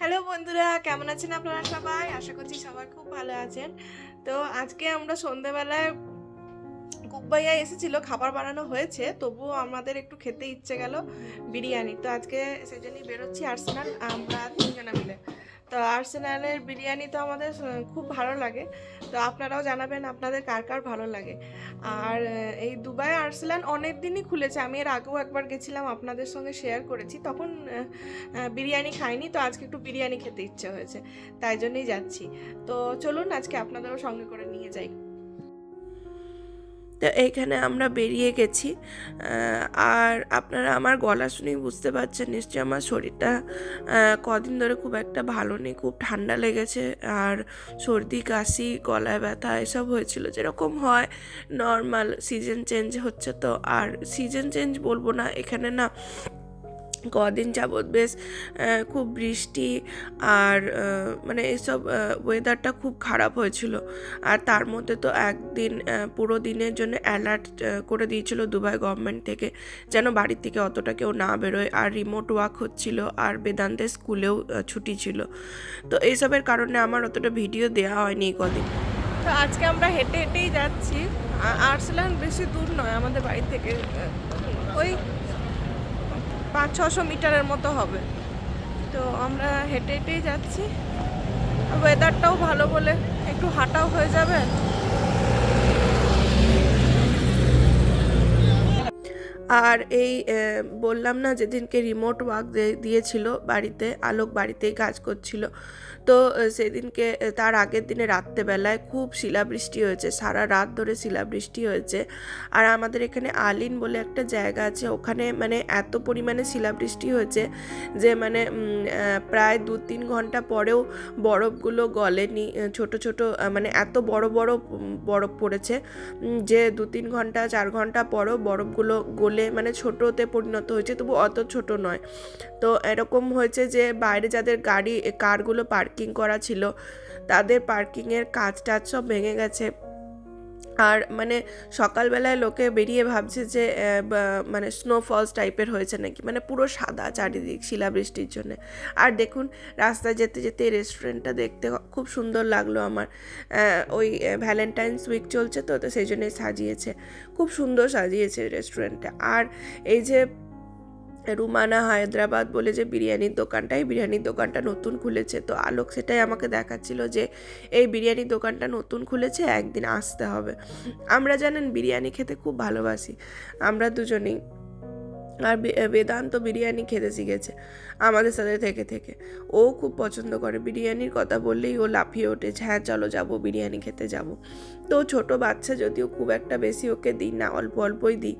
Hello বন্ধুরা, কেমন আছেন আপনারা সবাই? আশা করছি সবাই খুব ভালো আছেন। তো আজকে আমরা সন্ধেবেলায় কুকবাইয়া এসেছিল, খাবার বানানো হয়েছে, তবুও আমাদের একটু খেতে ইচ্ছে গেল বিরিয়ানি। তো আজকে সেজন্যই বেরোচ্ছি আর্সেনাল, আমরা তিনজনা মিলে। তো আর্সেনালের বিরিয়ানি তো আমাদের খুব ভালো লাগে। তো আপনারাও জানাবেন আপনাদের কার কার ভালো লাগে। আর এই দুবাই আর্সেনাল অনেক দিনই খুলেছে, আমি এর আগেও একবার গেছিলাম, আপনাদের সঙ্গে শেয়ার করেছি। তখন বিরিয়ানি খাইনি, তো আজকে একটু বিরিয়ানি খেতে ইচ্ছে হয়েছে, তাই জন্যই যাচ্ছি। তো চলুন আজকে আপনাদেরও সঙ্গে করে নিয়ে যাই। তো এইখানে আমরা বেরিয়ে গেছি। আর আপনারা আমার গলা শুনেই বুঝতে পারছেন, নিশ্চয়ই আমার শরীরটা কদিন ধরে খুব একটা ভালো নেই, খুব ঠান্ডা লেগেছে। আর সর্দি, কাশি, গলায় ব্যথা, এসব হয়েছিল। যেরকম হয় নর্মাল সিজন চেঞ্জ হচ্ছে তো। আর সিজন চেঞ্জ বলব না, এখানে না কদিন যাবৎ বেশ খুব বৃষ্টি আর মানে এসব ওয়েদারটা খুব খারাপ হয়েছিল। আর তার মধ্যে তো একদিন পুরো দিনের জন্য অ্যালার্ট করে দিয়েছিল দুবাই গভর্নমেন্ট থেকে, যেন বাড়ির থেকে অতটা কেউ না বেরোয় আর রিমোট ওয়ার্ক হচ্ছিল আর বেদান্তের স্কুলেও ছুটি ছিল। তো এইসবের কারণে আমার অতটা ভিডিও দেওয়া হয়নি কদিন। তো আজকে আমরা হেঁটে হেঁটেই যাচ্ছি। আর্সেলান বেশি দূর নয় আমাদের বাড়ি থেকে। ওই পাঁচ, ছশো মিটারের মতো হবে। তো আমরা হেঁটে হেঁটেই যাচ্ছি। ওয়েদারটাও ভালো বলে একটু হাঁটাও হয়ে যাবে। আর এই বললাম না যেদিনকে রিমোট ওয়ার্ক দিয়েছিল বাড়িতে, আলোক বাড়িতেই কাজ করছিল। তো সেদিনকে তার আগের দিনে রাত্রেবেলায় খুব শিলাবৃষ্টি হয়েছে, সারা রাত ধরে শিলাবৃষ্টি হয়েছে। আর আমাদের এখানে আলিন বলে একটা জায়গা আছে, ওখানে মানে এত পরিমাণে শিলাবৃষ্টি হয়েছে যে মানে প্রায় দু তিন ঘণ্টা পরেও বরফগুলো গলেনি। ছোট ছোট মানে এত বড় বড় বরফ পড়েছে যে দু তিন ঘণ্টা, চার ঘণ্টা পরেও বরফগুলো গলে মানে ছোটোতে পরিণত হয়েছে, তবু অত ছোট নয়। তো এরকম হয়েছে যে বাইরে যাদের গাড়ি, কারগুলো পার্কিং করা ছিল, তাদের পার্কিংয়ের কাজ টাজ সব ভেঙে গেছে। আর মানে সকালবেলায় লোকে বেরিয়ে ভাবছে যে মানে স্নো স্নোফলস টাইপের হয়েছে নাকি? মানে পুরো সাদা চারিদিক শিলাবৃষ্টির জন্য। আর দেখুন, রাস্তায় যেতে যেতে এই রেস্টুরেন্টটা দেখতে খুব সুন্দর লাগল আমার। ওই ভ্যালেন্টাইন্স উইক চলছে তো তো সেই জন্যই সাজিয়েছে। খুব সুন্দর সাজিয়েছে রেস্টুরেন্টটা আর এই যে রুমানা হায়দ্রাবাদ বলে যে বিরিয়ানির দোকানটা, এই বিরিয়ানির দোকানটা নতুন খুলেছে। তো আলোক সেটাই আমাকে দেখাচ্ছিল যে এই বিরিয়ানির দোকানটা নতুন খুলেছে, একদিন আসতে হবে। আমরা জানেন বিরিয়ানি খেতে খুব ভালোবাসি। আমরা দুজনেই আর বেদান্ত বিরিয়ানি খেতে শিখেছে, আমাদের সাথে থেকে থেকে। ও খুব পছন্দ করে বিরিয়ানির কথা বললেই ও লাফিয়ে ওঠেছে হ্যাঁ চলো যাব, বিরিয়ানি খেতে যাব। তো ছোট বাচ্চা যদিও খুব একটা বেশি ওকে দিই না, অল্প অল্পই দিই।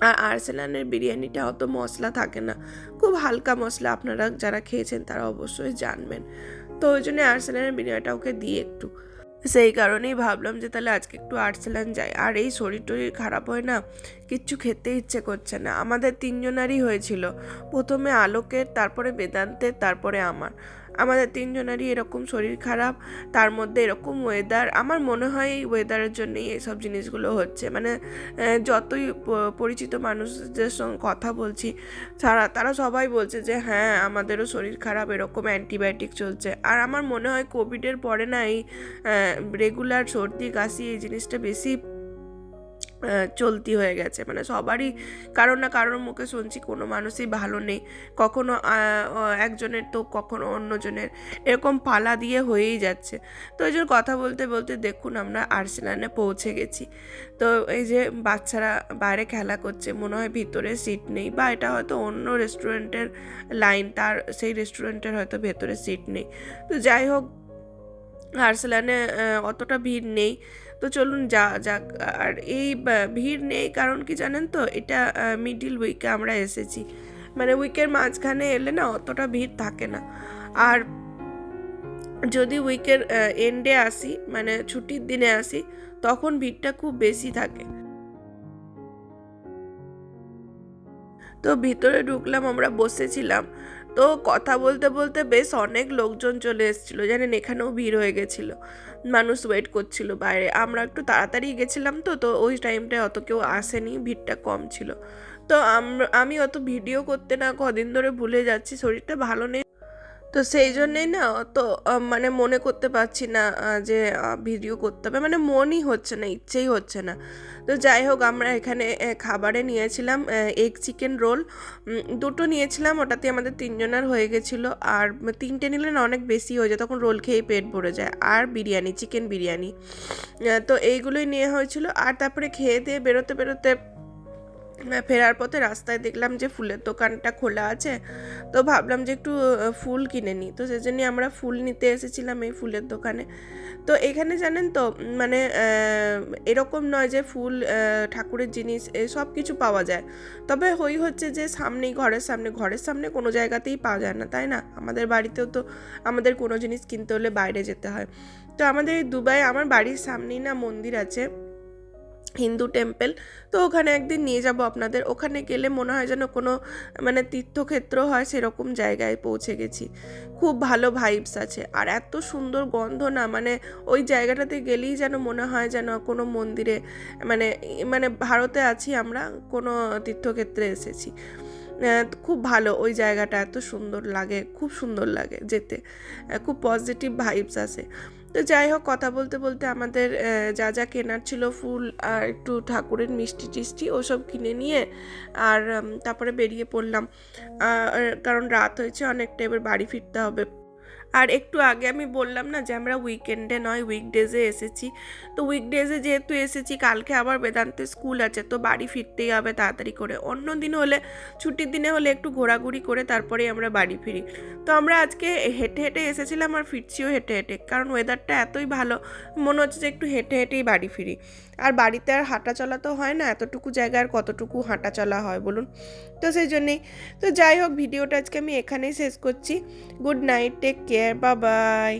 আর আর্সেলানের বিরিয়ানিটা অত মশলা থাকে না। খুব হালকা মশলা আপনারা যারা খেয়েছেন তারা অবশ্যই জানবেন। তো ওই জন্য আর্সেলানের বিরিয়ানিটা ওকে দিই একটু। সেই কারণেই ভাবলাম যে তাহলে আজকে একটু আর্সেলান যাই। আর এই শরীর টরীর খারাপ হয় না, কিচ্ছু খেতে ইচ্ছে করছে না। আমাদের তিনজনারই হয়েছিল। প্রথমে আলোকের, তারপরে বেদান্তের, তারপরে আমার। আমাদের তিনজনেরই এরকম শরীর খারাপ, তার মধ্যে এরকম ওয়েদার আমার মনে হয় এই ওয়েদারের জন্যই এসব জিনিসগুলো হচ্ছে। মানে যতই পরিচিত মানুষদের সঙ্গে কথা বলছি তারা তারা সবাই বলছে যে হ্যাঁ আমাদেরও শরীর খারাপ, এরকম অ্যান্টিবায়োটিক চলছে। আর আমার মনে হয় কোভিডের পরে না এই রেগুলার সর্দি, কাশি এই জিনিসটা বেশি চলতি হয়ে গেছে। মানে সবারই কারও না কারোর মুখে শুনছি, কোনো মানুষই ভালো নেই। কখনো একজনের তো কখনো অন্যজনের। এরকম পালা দিয়ে হয়েই যাচ্ছে। তো এই জন্য কথা বলতে বলতে দেখুন আমরা আর্সেনালে পৌঁছে গেছি। তো এই যে বাচ্চারা বাইরে খেলা করছে, মনে হয় ভিতরে সিট নেই বা এটা হয়তো অন্য রেস্টুরেন্টের লাইন, তার সেই রেস্টুরেন্টের হয়তো ভেতরে সিট নেই। তো যাই হোক আর্সেলানে অতটা ভিড় নেই। তো চলুন যা যাক। আর এই ভিড় নেই কারণ কি জানেন তো? এটা মিডিল উইকে আমরা এসেছি। মানে উইকের মাঝখানে এলে না অতটা ভিড় থাকে না। আর যদি উইকের এন্ডে আসি মানে ছুটির দিনে আসি, তখন ভিড়টা খুব বেশি থাকে। তো ভিতরে ঢুকলাম, আমরা বসেছিলাম। তো কথা বলতে বলতে বেশ অনেক লোকজন চলে এসেছিল। জানেন, এখানেও ভিড় হয়ে গেছিল। মানুষ ওয়েট করছিল বাইরে। আমরা একটু তাড়াতাড়ি গেছিলাম তো তো ওই টাইমটায় অত কেউ আসেনি, ভিড়টা কম ছিল। তো আম- অত ভিডিও করতে না, কদিন ধরে ভুলে যাচ্ছি, শরীরটা ভালো নেই। তো সেই জন্যেই না তো মানে মনে করতে পারছি না যে ভিডিও করতে হবে। মানে মনই হচ্ছে না, ইচ্ছেই হচ্ছে না। তো যাই হোক, আমরা এখানে খাবারে নিয়েছিলাম এগ চিকেন রোল দুটো নিয়েছিলাম ওটাতে আমাদের তিনজনের হয়ে গেছিল। আর তিনটে নিলে না অনেক বেশি হয়ে যায়, তখন রোল খেয়েই পেট ভরে যায়। আর বিরিয়ানি চিকেন বিরিয়ানি। তো এইগুলোই নেওয়া হয়েছিল। আর তারপরে খেয়ে দিয়ে বেরোতে বেরোতে ফেরার পথে রাস্তায় দেখলাম যে ফুলের দোকানটা খোলা আছে, তো ভাবলাম যে একটু ফুল কিনে নিই। তো সেজন্যই আমরা ফুল নিতে এসেছিলাম এই ফুলের দোকানে। তো এখানে জানেন তো মানে এরকম নয় যে ফুল ঠাকুরের জিনিস সব কিছু পাওয়া যায়। তবে হই হচ্ছে যে সামনেই ঘরের সামনে ঘরের সামনে কোনো জায়গাতেই পাওয়া যায় না, তাই না? আমাদের বাড়িতেও তো আমাদের কোনো জিনিস কিনতে হলে বাইরে যেতে হয়। তো আমাদের এই দুবাই, আমার বাড়ির সামনেই না মন্দির আছে। হিন্দু টেম্পল। তো ওখানে একদিন নিয়ে যাব আপনাদের। ওখানে গেলে মনে হয় যেন কোনো মানে তীর্থক্ষেত্র হয় সেরকম জায়গায় পৌঁছে গেছি। খুব ভালো ভাইবস আছে। আর এত সুন্দর গন্ধ না মানে ওই জায়গাটাতে গেলেই যেন মনে হয় যেন কোনো মন্দিরে মানে মানে ভারতে আছি আমরা, কোনো তীর্থক্ষেত্রে এসেছি। খুব ভালো ওই জায়গাটা, এত সুন্দর লাগে, খুব সুন্দর লাগে যেতে। খুব পজিটিভ ভাইবস আছে। তো যাই হোক, কথা বলতে বলতে আমাদের যা যা কেনার ছিল ফুল আর একটু ঠাকুরের মিষ্টি টিষ্টি ওসব কিনে নিয়ে আর তারপরে বেরিয়ে পড়লাম। কারণ রাত হয়েছে অনেকটা, এবার বাড়ি ফিরতে হবে। আর একটু আগে আমি বললাম না যে আমরা উইকেন্ডে নয় উইকডেজে এসেছি। তো উইকডেজে যেহেতু এসেছি, কালকে আবার বেদান্তে স্কুল আছে, তো বাড়ি ফিরতেই হবে তাড়াতাড়ি করে। অন্য দিন হলে, ছুটির দিনে হলে একটু ঘোরাঘুরি করে তারপরেই আমরা বাড়ি ফিরি। তো আমরা আজকে হেঁটে হেঁটে এসেছিলাম আর ফিরছিও হেঁটে হেঁটে, কারণ ওয়েদারটা এতই ভালো, মনে হচ্ছে যে একটু হেঁটে হেঁটেই বাড়ি ফিরি। আর বাড়িতে আর হাঁটা চলা তো হয় না, এতটুকু জায়গায় আর কতটুকু হাঁটা চলা হয় বলুন? তো সেই জন্যেই। তো যাই হোক, ভিডিওটা আজকে আমি এখানেই শেষ করছি। গুড নাইট টেক কেয়ার বা বাই